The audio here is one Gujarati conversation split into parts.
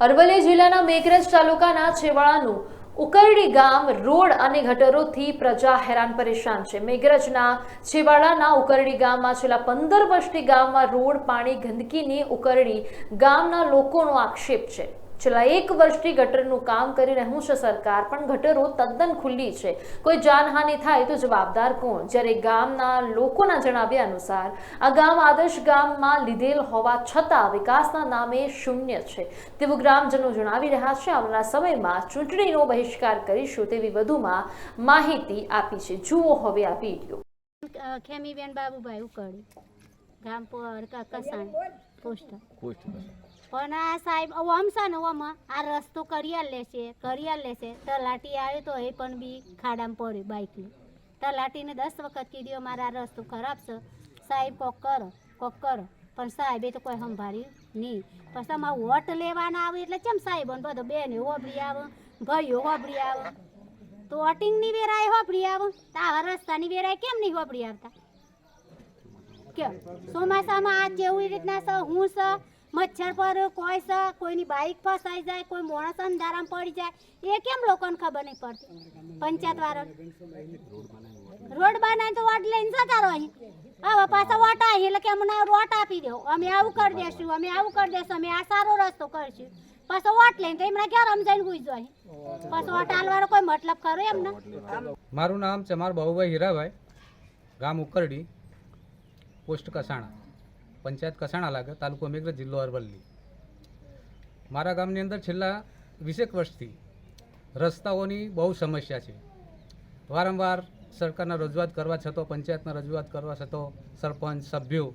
અરવલ્લી જિલ્લાના મેઘરજ તાલુકાના છેવાડાનું ઉકરડી ગામ રોડ અને ગટરોથી પ્રજા હેરાન પરેશાન છે. મેઘરજના છેવાડાના ઉકરડી ગામમાં છેલ્લા પંદર વર્ષથી ગામમાં રોડ, પાણી, ગંદકીની ઉકરડી ગામના લોકોનો આક્ષેપ છે. છેલ્લા એક વર્ષથી ગટરનું કામ કરી રહ્યું છે સરકાર પણ ગટરો તદ્દન ખુલ્લી છે. કોઈ જાનહાનિ થાય તો જવાબદાર કોણ? જ્યારે ગામના લોકોના જણાવ્યા અનુસાર આ ગામ આદર્શ ગામમાં લીધેલ હોવા છતાં વિકાસના નામે શૂન્ય છે. તેવું ગ્રામજનો જણાવી રહ્યા છે. આવનારા સમયમાં ચૂંટણીનો બહિષ્કાર કરીશું તેવી વધુમાં માહિતી આપી છે. જુઓ હવે આ વીડિયો. ખેમીબેન બાબુભાઈ ઉકળી. ગામ પર કસાણ. પોસ્ટ પણ આ સાહેબ આમ છે ને આમાં આ રસ્તો કરિયાલ લેશે કરિયાલ લેશે. તલાટી આવે તો એ પણ બી ખાડામાં પડ્યું બાઇકની તલાટીને દસ વખત કીધું મારા આ રસ્તો ખરાબ છે. સાહેબ, કોક કરો કોક કરો. પણ સાહેબે તો કોઈ સંભાળ્યું નહીં. પછી મારું વોટ લેવાના આવે એટલે કેમ સાહેબ બધો બેને હોભરી આવે, ભાઈઓ હોભરી આવે? તો વોટિંગની વેરાએ હોભરી આવે? તો આવા રસ્તાની વેરાએ કેમ નહીં હોભરી આવતા? કેમ? ચોમાસામાં આ જેવી રીતના હું છે? મચ્છર પર કોઈ છે કોઈની બાઇક ફસાઈ જાય, કોઈ માણસ અંધારામાં પડી જાય, એ કેમ લોકોને ખબર નહીં પડતી? પંચાયત વાળા. રોડ બનાવી તો વોટ લઈને જતા અહીં. હવે પાછા વોટ આવી, એટલે કે અમને વોટ આપી દો. અમે આવું કરી દેશું, અમે આવું કરી દેશું, અમે આ સારો રસ્તો કરશું. પાછો વોટ લઈને તો એમના ક્યાં રમજાઈને ગુજ જાય પાછો વોટ આલવાનો કોઈ મતલબ ખરો એમને મારું નામ છે ચમાર બહુભાઈ હીરાભાઈ, ગામ ઉકરડી, પોસ્ટ કસાણા. પંચાયત કસાણા લાગે, તાલુકો મેઘરજ, જિલ્લો અરવલ્લી. મારા ગામની અંદર છેલ્લા વીસેક વર્ષથી રસ્તાઓની બહુ સમસ્યા છે. વારંવાર સરકારના રજૂઆત કરવા છતાં, પંચાયતના રજૂઆત કરવા છતાં સરપંચ, સભ્યો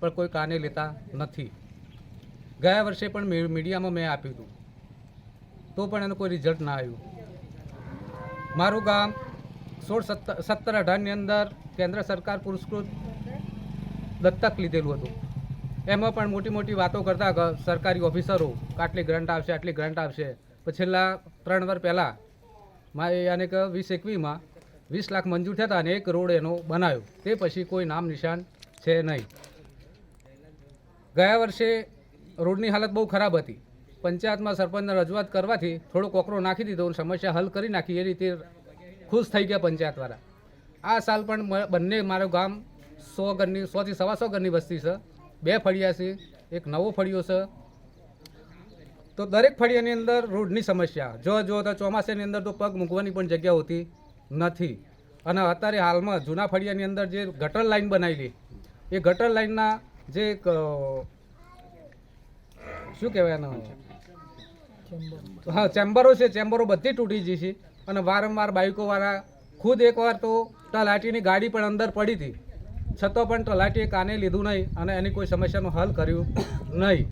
પણ કોઈ કાને લેતા નથી. ગયા વર્ષે પણ મીડિયામાં મેં આપ્યું હતું. તો પણ એનું કોઈ રિઝલ્ટ ના આવ્યું. મારું ગામ સોળ સત્તર સત્તર અઢારની અંદર કેન્દ્ર સરકાર પુરસ્કૃત દત્તક લીધેલું હતું. એમાં પણ મોટી મોટી વાતો કરતા સરકારી ઓફિસરો, આટલી ગ્રાન્ટ આવશે, આટલી ગ્રાન્ટ આવશે. પછી છેલ્લા ત્રણ વર્ષ પહેલાં મારે યાને કે વીસ એકવીસમાં વીસ લાખ મંજૂર થયા હતા અને એક રોડ એનો બનાવ્યો. તે પછી કોઈ નામ નિશાન છે નહીં. ગયા વર્ષે રોડની હાલત બહુ ખરાબ હતી. પંચાયતમાં સરપંચને રજૂઆત કરવાથી થોડો કોકરો નાખી દીધો અને સમસ્યા હલ કરી નાખી. એ રીતે ખુશ થઈ ગયા પંચાયતવાળા. આ સાલ પણ બંને મારું ગામ સો ઘરની સોથી સવા સો ઘરની વસ્તી છે. બે ફળિયા છે એક નવો ફળિયો છે. તો દરેક ફળિયાની અંદર રોડની સમસ્યા. જો જો તો ચોમાસાની અંદર તો પગ મૂકવાની પણ જગ્યા હોતી નથી. અને અત્યારે હાલમાં જૂના ફળિયાની અંદર જે ગટર લાઈન બનાવેલી એ ગટર લાઈનના જે એક, શું કહેવાય હા ચેમ્બરો છે ચેમ્બરો બધી તૂટી ગઈ છે. અને વારંવાર બાઇકોવાળા ખુદ એકવાર તો તલાટીની ગાડી પણ અંદર પડી હતી. છતાં પણ તલાટીએ કાને લીધું નહીં અને એની કોઈ સમસ્યાનું હલ કર્યું નહીં.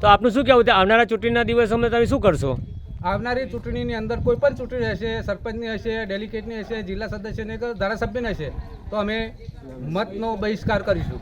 તો આપનું શું કહેવું છે? આવનારા ચૂંટણીના દિવસોમાં તમે શું કરશો? આવનારી ચૂંટણીની અંદર કોઈ પણ ચૂંટણી હશે સરપંચની હશે ડેલિકેટની હશે જિલ્લા સદસ્યની ધારાસભ્યની હશે તો અમે મતનો બહિષ્કાર કરીશું.